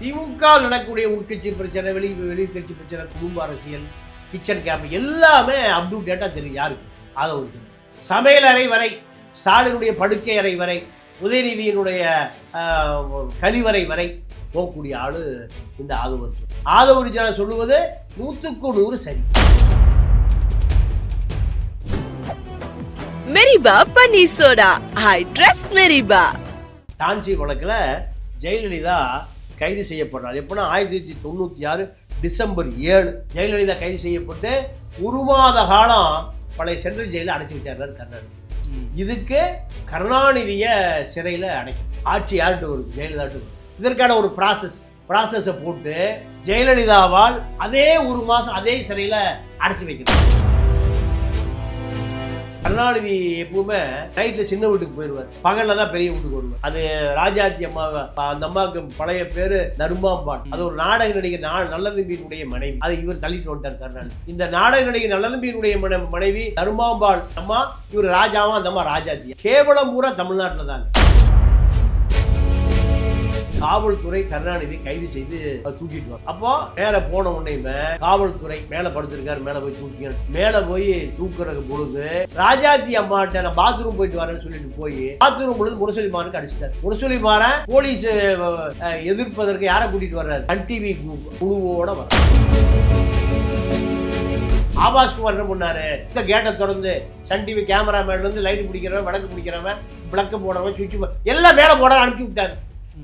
திமுக நடக்கக்கூடிய உள்கட்சி பிரச்சனை வெளி வெளிக்கட்சி பிரச்சனை குடும்ப அரசியல் கிச்சன் கேம்ப் எல்லாமே அப் டு டேட்டா தெரியும். யாருக்கு? அதை ஒரு சமையல் அறை வரை ஸ்டாலினுடைய படுக்கை அறை வரை உதயநிதியினுடைய கழிவறை வரை போகக்கூடிய ஆளு இந்த ஆதவர் ஆதவர் ஜன சொல்லுவது நூற்றுக்கு நூறு சரி. மெரிபா பன்னீர் soda. I trust Meriba. TANSI வழக்கில் ஜெயலலிதா கைது செய்யப்படுறார். எப்படின்னா ஆயிரத்தி தொள்ளாயிரத்தி தொண்ணூற்றி ஆறு டிசம்பர் ஏழு ஜெயலலிதா கைது செய்யப்பட்டு ஒரு மாத காலம் பழைய சென்ட்ரல் ஜெயிலில் அடைச்சி வச்சார் கருணாநிதி இதுக்கு கருணாநிதியை சிறையில் அடைக்கும் ஆட்சி யார்கிட்ட வருது ஜெயலலிதாட்டு இதற்கான ஒரு ப்ராசஸ் ப்ராசஸை போட்டு ஜெயலலிதாவால் அதே ஒரு மாதம் அதே சிறையில் அடைச்சி வைக்கணும். கருணாநிதி எப்பவுமே நைட்ல சின்ன வீட்டுக்கு போயிடுவார் பகல்ல தான் பெரிய வீட்டுக்கு வருவார். அது ராஜாஜி அம்மா அந்த அம்மாவுக்கு பழைய பேரு நரும்பாம்பான் அது ஒரு நாடக நடிகை நல்லதம்பியினுடைய மனைவி. அதை இவர் தள்ளிட்டு வந்துட்டார் கருணாநிதி. இந்த நாடக நடிகை நல்லதம்பியினுடைய மனைவி நரும்பாம்பாள் அம்மா இவர் ராஜாவா அந்த அம்மா ராஜாஜி. கேவலம் பூரா தமிழ்நாட்டில் தான் காவல்துறை கருணாநிதி கைது செய்து தூக்கிட்டு அப்போ மேல போன உடனேயுமே காவல்துறை மேல படுத்திருக்காரு மேல போய் தூக்கி மேல போய் தூக்குறது பொழுது ராஜாஜி அம்மாட்ட நான் பாத்ரூம் போயிட்டு வரேன்னு சொல்லிட்டு போய் பாத்ரூம் பொழுது முரசொலி மாறனுக்கு அடிச்சிட்டாரு. முரசொலி மாற போலீஸ் எதிர்ப்பதற்கு யாரை கூட்டிட்டு வர்றாரு? சன் டிவி குழுவோட வர ஆபாஸ் குமார் என்ன பண்ணாரு? இந்த கேட்டை திறந்து சன் டிவி கேமராமேன்ல இருந்து லைட் பிடிக்கிறவன் விளக்கு பிடிக்கிறவன் விளக்கு போனவன் சுவிட்ச் எல்லாம் மேலே போட அனுப்பிச்சு விட்டாரு.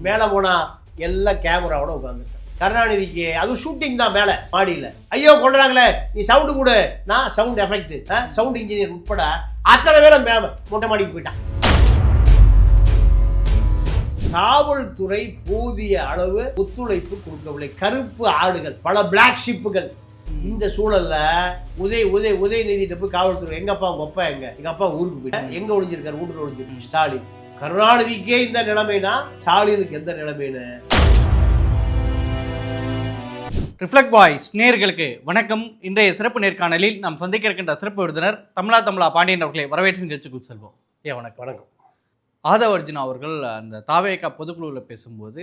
மேலே போனால் எல்லாம் கேமராவோட உட்காந்துருக்கேன் கருணாநிதிக்கு அதுவும் ஷூட்டிங் தான் மேலே மாடியில். ஐயோ கொண்டுறாங்களே நீ சவுண்டு கொடு. நான் சவுண்ட் எஃபெக்ட் சவுண்ட் இன்ஜினியர் உட்பட அத்தனை பேரும் மே மொட்டை மாடிக்கு போயிட்டான். காவல்துறை போதிய அளவு ஒத்துழைப்பு கொடுக்கவில்லை. கருப்பு ஆடுகள் பல பிளாக் ஷிப்புகள் இந்த சூழல்ல உதய உதய உதயநிதி போய் காவல்துறை எங்கப்பா உங்க அப்பா எங்க? எங்க அப்பா ஊருக்கு போயிட்டா எங்க ஒளிஞ்சிருக்காரு? வீட்டுல ஒளிஞ்சிருக்கு ஸ்டாலின். கருணாநிதிக்கே இந்த நிலைமைனா ஸ்டாலினுக்கு எந்த நிலைமைன்னு? ரிஃப்ளெக்ட் வாய்ஸ் நேயர்களுக்கு வணக்கம். இன்றைய சிறப்பு நேர்காணலில் நாம் சந்திக்க இருக்கின்ற சிறப்பு விருந்தினர் தமிழா தமிழா பாண்டியன் அவர்களை வரவேற்று நிகழ்ச்சிக்குள் செல்வோம். ஏ வணக்கம். வணக்கம். ஆதவ அர்ஜுனா அவர்கள் அந்த தாவேகா பொதுக்குழுவில் பேசும்போது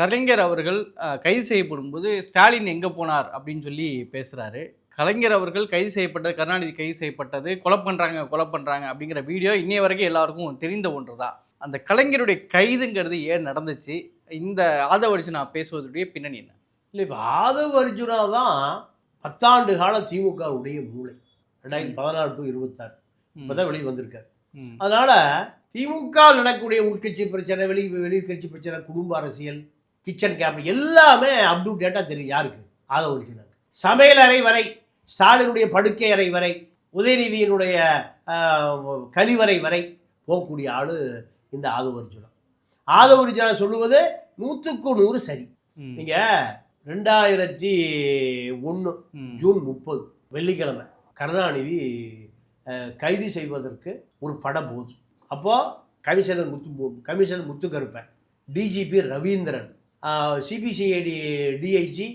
கலைஞர் அவர்கள் கைது செய்யப்படும் போது ஸ்டாலின் எங்கே போனார் அப்படின்னு சொல்லி பேசுகிறாரு கலைஞர் அவர்கள் கைது செய்யப்பட்டது கருணாநிதி கைது செய்யப்பட்டது கொலை பண்ணுறாங்க கொலை பண்ணுறாங்க அப்படிங்கிற வீடியோ இன்னைய வரைக்கும் எல்லாருக்கும் தெரிந்த ஒன்று தான் அந்த கலைஞருடைய கைதுங்கிறது ஏன் நடந்துச்சு? இந்த ஆதவ அர்ஜுனா பேசுவதுடைய பின்னணி என்ன? இல்லை இப்போ ஆதவ் அர்ஜுனா தான் பத்தாண்டு கால திமுகவுடைய மூளை. ரெண்டாயிரத்தி பதினாறு டு இருபத்தாறு. இப்போதான் வெளியே வந்திருக்காரு. அதனால திமுக நடக்கக்கூடிய உள்கட்சி பிரச்சனை வெளி வெளிக்கட்சி பிரச்சனை குடும்ப அரசியல் கிச்சன் கேம்ப் எல்லாமே அப் டு டேட்டா தெரியும். யாருக்கு? ஆதவ அர்ஜுனாக்கு சமையல் அறை வரை ஸ்டாலினுடைய படுக்கை அறை வரை உதயநிதியினுடைய கழிவறை வரை போகக்கூடிய ஆளு இந்த ஆதவ அர்ஜுனா ஆதவ அர்ஜுனா சொல்லுவது நூற்றுக்கு நூறு சரி ம். நீங்க ரெண்டாயிரத்தி ஒன்று. ஜூன் முப்பது வெள்ளிக்கிழமை கருணாநிதி கைது செய்வதற்கு ஒரு படம் போகுது அப்போது commissioner Muthu commissioner Muthukaruppan DGP Ravindran CBCID DIG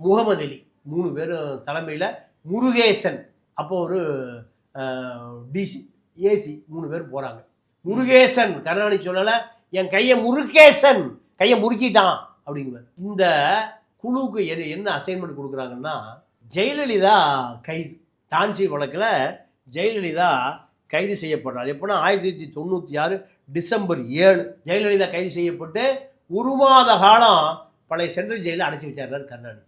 Mohammed Ali மூணு பேரும் தலைமையில் முருகேசன். அப்போ ஒரு டிசி ஏசி மூணு பேர் போகிறாங்க முருகேசன் கருணாநிதி சொல்லலை என் கையை முருகேசன் கையை முறுக்கிட்டான். அப்படிங்குவார். இந்த குழுவுக்கு எது என்ன அசைன்மெண்ட் கொடுக்குறாங்கன்னா ஜெயலலிதா கைது. டான்சி வழக்கில் ஜெயலலிதா கைது செய்யப்படுறார். எப்படின்னா ஆயிரத்தி தொள்ளாயிரத்தி தொண்ணூற்றி ஆறு டிசம்பர் ஏழு ஜெயலலிதா கைது செய்யப்பட்டு ஒரு மாத காலம் பழைய சென்ட்ரல் ஜெயிலில் அடைச்சி வச்சார் கருணாநிதி.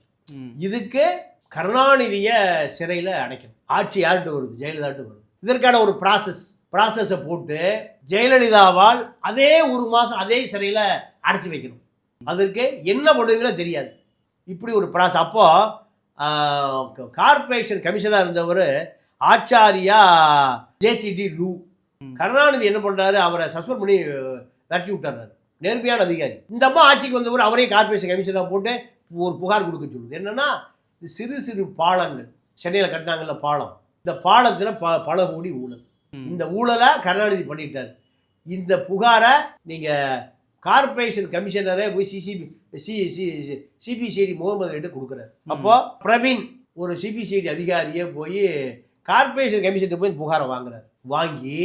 இதுக்கு கருணாநிதியை சிறையில் அடைக்கணும். ஆட்சி யார்கிட்ட வருது? ஜெயலலிதாட்டு வருது. இதற்கான ஒரு ப்ராசஸ் ப்ராசஸை போட்டு ஜெயலலிதாவால் அதே ஒரு மாதம் அதே சிறையில் அடைச்சி வைக்கணும். அதற்கு என்ன பண்ணுவீங்களோ தெரியாது. இப்படி ஒரு ப்ராசஸ் அப்போது கார்ப்பரேஷன் கமிஷனாக இருந்தவர் ஆச்சாரியா ஜேசிடி லூ. கருணாநிதி என்ன பண்ணுறாரு அவரை சஸ்பெண்ட் பண்ணி விரட்டி விட்டுறாரு. நேர்மையான அதிகாரி. இந்த அம்மா ஆட்சிக்கு வந்தவர் அவரே கார்ப்பரேஷன் கமிஷனாக போட்டு ஒரு புகார் கொடுக்க சொல்லுது. என்னென்னா சிறு சிறு பாலங்கள். சென்னையில் கட்டினாங்கல்ல பாலம். இந்த பாலத்தில் ப பல கோடி ஊழல். இந்த ஊழலை கருணாநிதி பண்ணிட்டார். இந்த புகாரை நீங்கள் கார்ப்பரேஷன் கமிஷனரே போய் CCB C C CBCID Mohammed கிட்ட கொடுக்குறாரு. ம். அப்போ பிரவீன் ஒரு சிபிசிஐடி அதிகாரியே போய் கார்ப்பரேஷன் கமிஷன் போய் புகாரை வாங்குறாரு. வாங்கி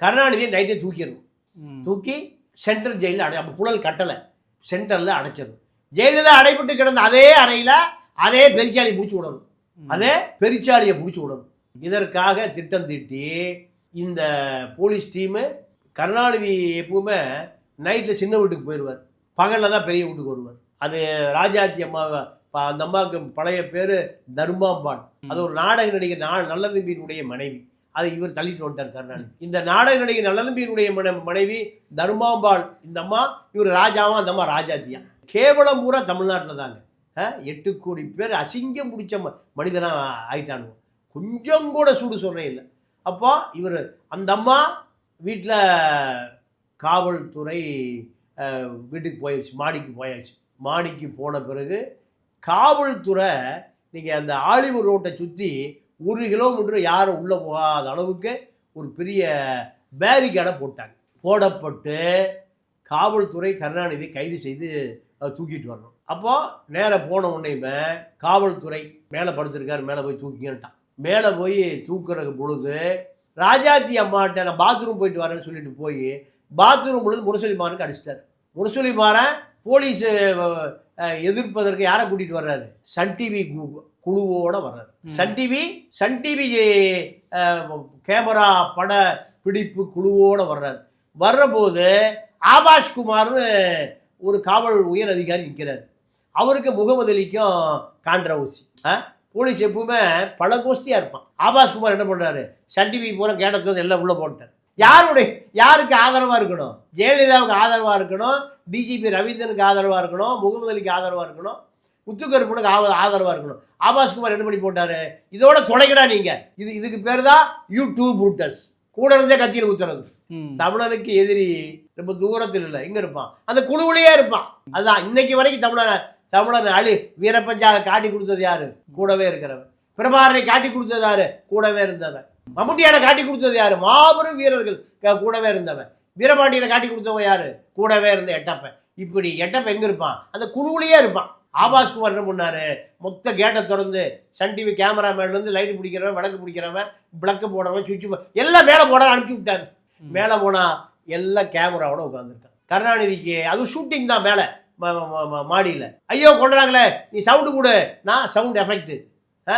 கருணாநிதியை நைட்டே தூக்கிடணும் ம். தூக்கி சென்ட்ரல் ஜெயிலில் அடை அப்போ புழல் கட்டலை. சென்டரில் அடைச்சிடும் ஜெயலலிதா அடைபட்டு கிடந்த அதே அறையில் அதே பெரிச்சாலி முடிச்சு விடணும். அதே பெரிச்சாலியை முடிச்சு விடணும். இதற்காக திட்டம் தீட்டி இந்த போலீஸ் டீமு கருணாநிதி எப்பவுமே நைட்டில் சின்ன வீட்டுக்கு போயிடுவார் பகலில் தான் பெரிய வீட்டுக்கு வருவார். அது ராஜாத்தி அம்மா அந்த அம்மாவுக்கு பழைய பேர் தர்மாம்பாள் அது ஒரு நாடக நடிகை நா நல்லதம்பியினுடைய மனைவி. அதை இவர் தள்ளிட்டு வந்துட்டார் கருணாநிதி. இந்த நாடக நடிகை நல்லதம்பியினுடைய மன மனைவி தர்மாம்பாள் இந்த அம்மா இவர் ராஜாவா அந்த அம்மா ராஜாத்தியா கேவலம் பூரா தமிழ்நாட்டில் தாங்க எட்டு கோடி பேர் அசிங்கம் பிடிச்ச ம மனிதனாக ஆயிட்டானுங்க. கொஞ்சம் கூட சூடு சொல்றே இல்லை. அப்போ இவர் அந்த அம்மா வீட்டில் காவல்துறை வீட்டுக்கு போயிடுச்சு மாடிக்கு போயாச்சு. மாடிக்கு போன பிறகு காவல்துறை நீங்கள் அந்த ஆலிவு ரோட்டை சுற்றி ஒரு கிலோமீட்டர் யாரும் உள்ளே போகாத அளவுக்கு ஒரு பெரிய பேரிகேடை போட்டாங்க. போடப்பட்டு காவல்துறை கருணாநிதி கைது செய்து தூக்கிட்டு வரணும். அப்போ நேரா போன உடனேயுமே காவல்துறை மேலே படுத்திருக்காரு மேலே போய் தூக்கிங்கன்ட்டான் மேலே போய் தூக்குற பொழுது ராஜாஜி அம்மாட்ட நான் பாத்ரூம் போயிட்டு வரேன்னு சொல்லிட்டு போய் பாத்ரூம் பொழுது முரசொலிமாரனுக்கு அடிச்சிட்டாரு. முரசொலிமாரன் போலீஸ் எதிர்ப்பதற்கு யாரை கூட்டிட்டு வர்றாரு? சன் டிவி குழுவோட வர்றாரு. Sun TV Sun TV camera பட பிடிப்பு குழுவோட வர்றாரு. வர்றபோது ஆபாஷ் குமார்னு ஒரு காவல் உயர் அதிகாரி நிற்கிறார் அவருக்கு முகமது அலிக்கும் கான்ட்ரவர்சி போலீஸ் எப்பவுமே பல கோஷ்டியாக இருப்பான். ஆபாஸ் குமார் என்ன பண்ணுறாரு சன் டிவி பூரா கேட்டது வந்து எல்லாம் உள்ளே போட்டார் யாருடைய யாருக்கு ஆதரவாக இருக்கணும்? ஜெயலலிதாவுக்கு ஆதரவாக இருக்கணும்? டிஜிபி ரவீந்திரனுக்கு ஆதரவாக இருக்கணும்? முகமது அலிக்கு ஆதரவாக இருக்கணும்? முத்துக்கருப்பனுக்கு ஆவ ஆதரவாக இருக்கணும். ஆபாஸ் குமார் என்ன பண்ணி போட்டாரு? இதோட தொலைக்கடா நீங்கள் இது இதுக்கு பேர் தான் யூடியூப் ரூட்டர்ஸ். கூட இருந்தே கத்தியில் ஊத்துறது. ம். தமிழனுக்கு எதிரி ரொம்ப தூரத்தில் இல்லை. எங்க இருப்பான். அந்த குழுவிலேயே இருப்பான். அதான் இன்னைக்கு வரைக்கும் தமிழன் தமிழன் அழி வீரப்பஞ்சாக காட்டி கொடுத்தது யாரு? கூடவே இருக்கிறவன் பிரபாரனை காட்டி கொடுத்தது யாரு? கூடவே இருந்தவன் மம்முட்டியான காட்டி கொடுத்தது யாரு? மாபெரும் வீரர்கள் கூடவே இருந்தவன் வீரபாண்டியனை காட்டி கொடுத்தவன் யாரு? கூடவே இருந்த எட்டப்பன். இப்படி எட்டப்பன் எங்க இருப்பான்? அந்த குழுவிலேயே இருப்பான். ஆபாஸ் குமார் என்ன பண்ணாரு? மொத்த கேட்டை திறந்து சன் டிவி கேமராமேன்ல இருந்து லைட் பிடிக்கிறவன் விளக்கு பிடிக்கிறவன் விளக்கு போடுறவன் சுவிட்ச் எல்லாம் மேலே போட அனுப்பிச்சு விட்டாரு. மேலே போனா எல்லாம் கேமராவோட உட்காந்துருக்கான் கருணாநிதிக்கு அது ஷூட்டிங் தான் மேலே. மாடியில். ஐயோ கொண்டாங்களே நீ சவுண்டு கொடு. நான் சவுண்ட் எஃபெக்ட்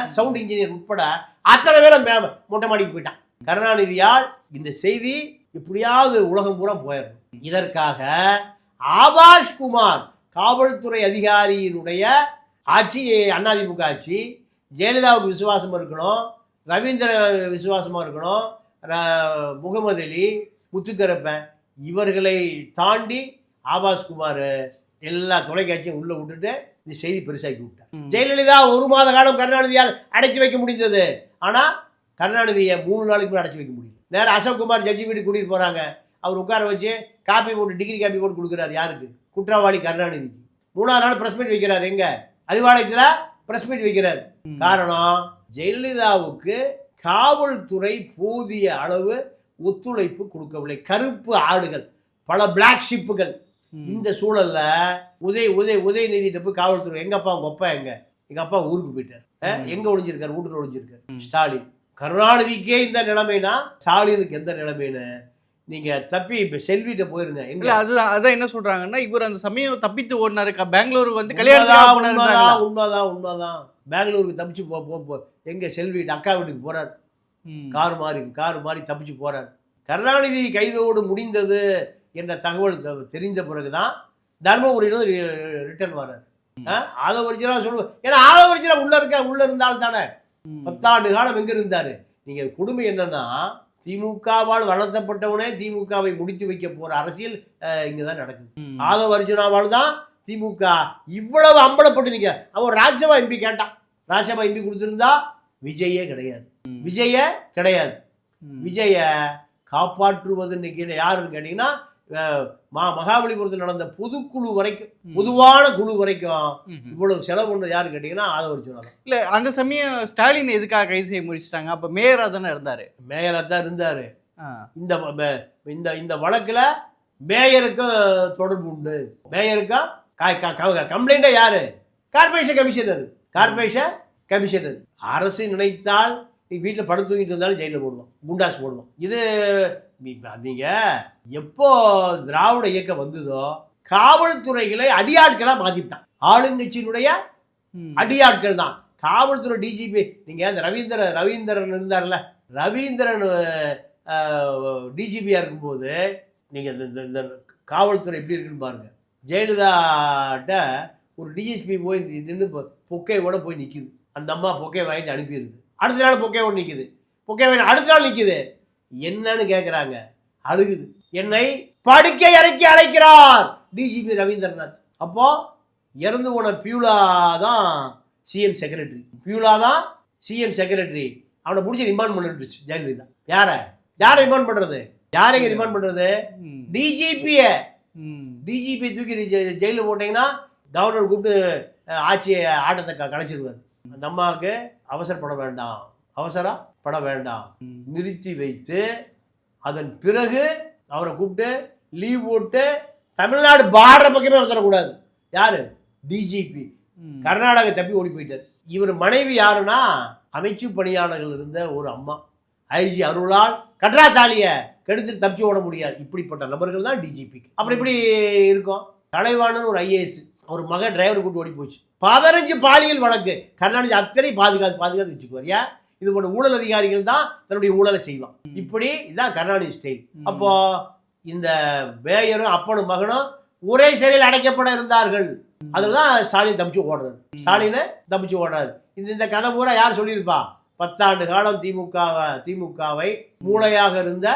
சவுண்ட் இன்ஜினியர் உட்பட அத்தனை பேரும் மே- மொட்டை மாடிக்கு போயிட்டான். கருணாநிதியால் இந்த செய்தி இப்படியாவது உலகம் பூரா போயிடும் இதற்காக ஆபாஷ் குமார் காவல்துறை அதிகாரியினுடைய ஆட்சி அதிமுக ஆட்சி ஜெயலலிதாவுக்கு விசுவாசம் இருக்கணும் ரவீந்திர விசுவாசமாக இருக்கணும் ர- முகமது அலி முத்துக்கரப்பன் இவர்களை தாண்டி ஆபாஸ் குமார் எல்லா தொலைக்காட்சியும் உள்ளே விட்டுட்டு இந்த செய்தி பெருசாக்கி விட்டார். ஜெயலலிதா ஒரு மாத காலம் கருணாநிதியால் அடைச்சி வைக்க முடிந்தது. ஆனால் கருணாநிதியை மூணு நாளைக்கு மேலே அடைச்சி வைக்க முடியல. நேரம் அசோக்குமார் ஜட்ஜி வீட்டுக்கு கூட்டிகிட்டு போகிறாங்க அவர் உட்கார வச்சு காப்பி போட்டு டிகிரி காப்பி போட்டு கொடுக்குறாரு யாருக்கு? குற்றவாளி கருணாநிதிக்கு. மூணாவது நாள் ப்ரெஸ் மீட் வைக்கிறார் எங்க? அறிவாலயத்தில் ப்ரெஸ் மீட் வைக்கிறார். காரணம் ஜெயலலிதாவுக்கு காவல்துறை போதிய அளவு ஒத்துழைப்பு கொடுக்கவில்லை. கருப்பு ஆடுகள் பல பிளாக் ஷிப்புகள். இந்த சூழல்ல உதய உதய உதயநிதிட்ட போய் காவல்துறை எங்க அப்பா உங்க அப்பா எங்க? எங்க அப்பா ஊருக்கு போயிட்டார். எங்க ஒளிஞ்சிருக்காரு? வீட்டுல ஒளிஞ்சிருக்காரு. ஸ்டாலின். கருணாநிதிக்கே இந்த நிலைமைனா ஸ்டாலினுக்கு எந்த நிலைமைன்னு நீங்க தப்பி செல்விட்ட போயிருங்க. எங்க? அதுதான் அதான் என்ன சொல்றாங்கன்னா இவர் அந்த சமயம் தப்பித்து ஓடினாரு. க- பெங்களூர் வந்து போனாருன்றாங்களா? உண்மைதான் உண்மைதான் உண்மைதான் பெங்களூருக்கு தப்பிச்சு போ எங்க செல்வி அக்கா வீட்டுக்கு போறாரு. கார் மாறி கார் மாறி தப்பிச்சு போறாரு. கருணாநிதி கைதோடு முடிந்தது. என்ற தகவல் தெரிந்த பிறகுதான் தர்மபுரியிலிருந்து ரிட்டர்ன் வர்றாரு. அஹ், அதை ஒரிஜினலாக சொல்லுவேன் ஏன்னா ஆத ஒரிஜினல் உள்ள இருக்க உள்ள இருந்தால் தானே. பத்தாண்டு காலம் எங்க இருந்தாரு? நீங்க கொடுமை என்னன்னா திமுகவால் வளர்த்தப்பட்டவனே திமுகவை முடித்து வைக்க போற அரசியல் அஹ், இங்கதான் நடக்குது. ஆதவ அர்ஜுனாவால் தான் திமுக. இவ்வளவு அம்பலப்பட்டு நிக்க. அவன் ராஜ்யசபா எம்பி கேட்டான். ராஜ்யசபா எம்பி கொடுத்திருந்தா விஜயே கிடையாது. விஜய கிடையாது. விஜய காப்பாற்றுவது இன்னைக்கு யாருன்னு கேட்டீங்கன்னா மா மகாபலிபுரத்தில் நடந்த பொதுக்குழு வரைக்கும். பொதுவான குழு வரைக்கும். இவ்வளவு செலவு பண்ணது யாருன்னு கேட்டீங்கன்னா ஆதவ அர்ஜுனா தான் இல்ல அந்த சமயம் ஸ்டாலின் எதுக்காக கைது செய்ய முடிச்சிட்டாங்க அப்ப மேயரா தானே இருந்தாரு. மேயரா தான் இருந்தாரு. இந்த இந்த இந்த வழக்குல மேயருக்கும் தொடர்பு உண்டு. மேயருக்கும் கம்ப்ளைண்டா யாரு? Corporation commissioner. Corporation commissioner. அரசு நினைத்தால் நீ வீட்டில் படுத்து தூங்கிட்டு இருந்தாலும் ஜெயிலில் போடுவோம் குண்டாஸ் போடுவோம் இது இப்ப நீங்க எப்போ திராவிட இயக்கம் வந்ததோ காவல்துறைகளை அடியாட்களா மாத்திட்டான். ஆளுங்கட்சியினுடைய. அடியாட்கள் தான். காவல்துறை டிஜிபி நீங்க அந்த ரவீந்திர ரவீந்திரன் இருந்தார்ல ரவீந்திரன் டிஜிபியா இருக்கும்போது நீங்க இந்த இந்த- காவல்துறை எப்படி இருக்குன்னு பாருங்க. ஜெயலலிதாட்ட ஒரு டிஎஸ்பி போய் நின்று பொக்கையோட போய் நிக்குது. அந்த அம்மா பொக்கை வாங்கிட்டு அனுப்பிடுது. அடுத்த நாள் பொக்கையோட நிக்குது. பொக்கை வாங்கி அடுத்த நாள் நிக்குது. என்னன்னு கேக்குறாங்க. அழுகுது. என்னை படுக்கை இறக்கி அழைக்கிறார் டிஜிபி ரவீந்திரநாத். அப்போ இறந்து போன பியூலா தான் சிஎம் செக்ரட்டரி பியூலா தான் சிஎம் செக்ரட்டரி அவனை பிடிச்சி ரிமாண்ட் பண்ணிட்டுருச்சு ஜெயலலிதா. யார? யாரை ரிமாண்ட் பண்றது? யாரைங்க ரிமாண்ட் பண்றது? ம். டிஜிபிய. டிஜிபி தூக்கி ஜெ- ஜெயில போட்டீங்கன்னா கவர்னர் கூப்பிட்டு ஆட்சியை ஆட்டத்தை கலைச்சிருவார். அந்த அம்மாவுக்கு அவசரப்பட வேண்டாம். அவசரப்பட வேண்டாம். நிறுத்தி வைத்து அதன் பிறகு அவரை கூப்பிட்டு லீவ் போட்டு தமிழ்நாடு பார்டர் பக்கமே வந்துடக்கூடாது யாரு? டிஜிபி. கர்நாடகா தப்பி ஓடி போயிட்டார். இவர் மனைவி யாருன்னா அமைச்சு பணியாளர்கள் இருந்த ஒரு அம்மா. ஐஜி அருளால் கட்ரா தாலியை கெடுத்து தப்பிச்சு ஓட முடியாது. இப்படிப்பட்ட நபர்கள் தான் டிஜிபி அப்புறம் இப்படி இருக்கும். கலைவாணன் ஒரு ஐஏஎஸ் அவர் மகன் டிரைவர் கூட்டு ஓடி போச்சு. பதினஞ்சு பாலியல் வழக்கு. கருணாநிதி அத்தனை பாதுகாத்து பாதுகாத்து வச்சுக்குவார். ஏன்? இது போன்ற ஊழல் அதிகாரிகள் தான் தன்னுடைய ஊழலை செய்வான். இப்படி இதான் கருணாநிதி ஸ்டைல். அப்போ இந்த மேயரும் அப்பனும் மகனும் ஒரே சிறையில் அடைக்கப்பட இருந்தார்கள். அதில் தான் ஸ்டாலின் தப்பிச்சு ஓடுறாரு. ஸ்டாலினை தப்பிச்சு ஓடுறாரு. இந்த இந்த கதை பூரா யார் சொல்லியிருப்பா? பத்தாண்டு காலம் திமுக திமுகவை மூளையாக இருந்த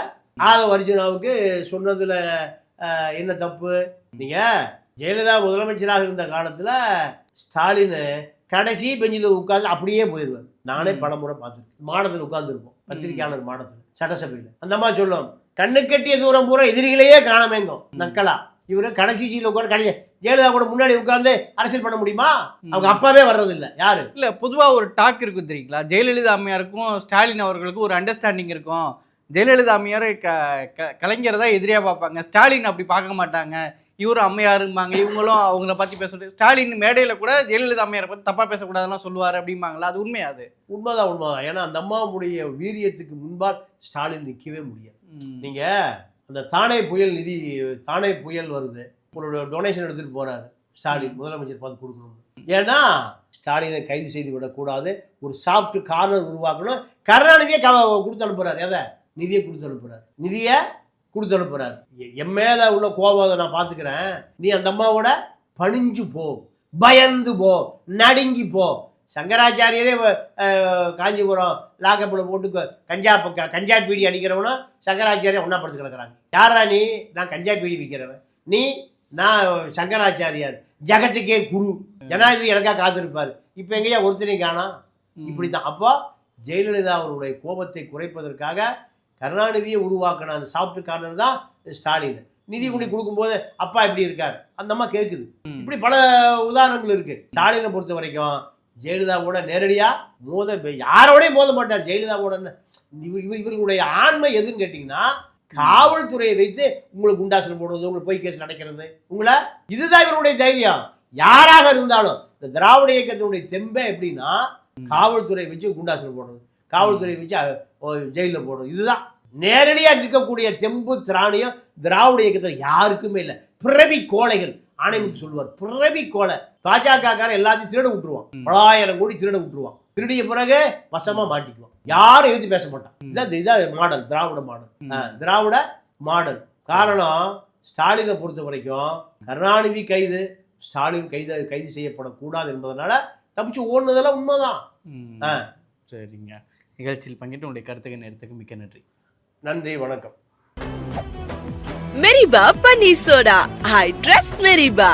ஆதவ அர்ஜுனாவுக்கு சொன்னதுல என்ன தப்பு? நீங்க ஜெயலலிதா முதலமைச்சராக இருந்த காலத்துல ஸ்டாலின் கடைசி பெஞ்சில் உட்கார்ந்து அப்படியே போயிடுவார் நானே. பல முறை பார்த்துருக்கேன். மாடத்தில் உட்கார்ந்துருப்போம். பத்திரிகையாளர் மாடத்தில் சட்டசபையில். அந்த அம்மா சொல்லும் கண்ணு கட்டிய தூரம் பூரா எதிரிகளையே காணமேங்கும் நக்கலா. இவரு கடைசி சீல உட்காந்து கடைசி ஜெயலலிதா கூட முன்னாடி உட்கார்ந்து அரசியல் பண்ண முடியுமா? அவங்க அப்பாவே வர்றது இல்ல யாரு? இல்ல பொதுவா ஒரு டாக் இருக்கும் தெரியுங்களா? ஜெயலலிதா அம்மையாருக்கும் ஸ்டாலின் அவர்களுக்கும் ஒரு அண்டர்ஸ்டாண்டிங் இருக்கும். ஜெயலலிதா அம்மையார் க கலைஞரை தான் எதிரியா பார்ப்பாங்க. ஸ்டாலின் அப்படி பார்க்க மாட்டாங்க. இவரும் அம்மையாரும்பாங்க இவங்களும் அவங்கள பத்தி பேசுறது. ஸ்டாலின் மேடையில கூட ஜெயலலிதா அம்மையாரை பத்தி தப்பா பேசக்கூடாதுலாம் சொல்லுவாரு அப்படிம்பாங்களா அது உண்மையா அது? உண்மைதான் உண்மைதான். ஏன்னா அந்த அம்மாவுடைய வீரியத்துக்கு முன்பால் ஸ்டாலின் நிற்கவே முடியாது. ம். நீங்க அந்த தானே புயல் நிதி தானே புயல் வருது. ஒரு டொனேஷன் எடுத்துட்டு போறாரு ஸ்டாலின் முதலமைச்சர் பார்த்து கொடுக்கணும் ஏன்னா ஸ்டாலினை கைது செய்து விடக்கூடாது. ஒரு சாஃப்ட் கார்னர் உருவாக்கணும். கருணாநிதியை கொடுத்து அனுப்புறாரு. எதை? நிதியை கொடுத்து அனுப்புறாரு. நிதியை கொடுத்து அனுப்புறாரு. எ- என் மேல உள்ள கோபத்தை நான் பார்த்துக்கிறேன். நீ அந்த அம்மாவோட பணிஞ்சு போ பயந்து போ நடுங்கி போ. சங்கராச்சாரியரே காஞ்சிபுரம் லாக்கப்பில் போட்டு கஞ்சா பக்க கஞ்சா பீடி அடிக்கிறவனும் சங்கராச்சாரியம் ஒன்றா படுத்து கிடக்குறாங்க. யாரா நீ? நான் கஞ்சா பீடி விற்கிறவன் நீ நான் சங்கராச்சாரியார். ஜகத்துக்கே குரு. ஜனாதிபதி எனக்கா காத்திருப்பார். இப்போ எங்கேயா ஒருத்தனையும் காணா இப்படி தான் அப்போ ஜெயலலிதா அவருடைய கோபத்தை குறைப்பதற்காக கருணாநிதியை உருவாக்கின அந்த சாஃப்ட் கார்னர் தான் ஸ்டாலின். நிதி குடி கொடுக்கும்போது அப்பா இப்படி இருக்கார்? அந்த அம்மா கேட்குது. இப்படி பல உதாரணங்கள் இருக்கு. ஸ்டாலினை பொறுத்த வரைக்கும் ஜெயலலிதாவோட நேரடியா மோத யாரோடய மோத மாட்டார் ஜெயலலிதாவோட இவ- இவ- இவர்களுடைய ஆண்மை எதுன்னு கேட்டிங்கன்னா காவல்துறையை வைத்து உங்களுக்கு குண்டாசனம் போடுறது உங்களுக்கு பொய் கேஸ் நடக்கிறது. உங்களை இதுதான் இவருடைய தைரியம். யாராக இருந்தாலும் இந்த திராவிட இயக்கத்தினுடைய தெம்பே எப்படின்னா காவல்துறை வச்சு குண்டாசனம் போடுறது. காவல்துறை வச்சு ஜெயிலில் போடுறது இதுதான். நேரடியாக நிற்கக்கூடிய தெம்பு திராணியம் திராவிட இயக்கத்தில் யாருக்குமே இல்லை. பிறவி கோழைகள் ஆணையமுக்கு சொல்லுவார். பிறவி கோலை பாஜகக்காரன் எல்லாத்தையும் திருட விட்டுருவான். பலாயிரம் கோடி திருட விட்டுருவான். திருடிய பிறகு வசமா மாட்டிக்குவான். யாரும் எதிர்த்து பேச மாட்டான். இதான் இதான் model Dravida model. Dravida model. காரணம் ஸ்டாலினை பொறுத்த வரைக்கும் கருணாநிதி கைது ஸ்டாலின் கைது கைது செய்யப்படக்கூடாது என்பதனால தப்பிச்சு ஓடுனதெல்லாம் உண்மைதான். சரிங்க. நிகழ்ச்சியில் பங்கிட்டு உங்களுடைய கருத்துக்கு நேரத்துக்கு மிக்க நன்றி நன்றி வணக்கம் Meriba Paneer Soda. I trust Meriba.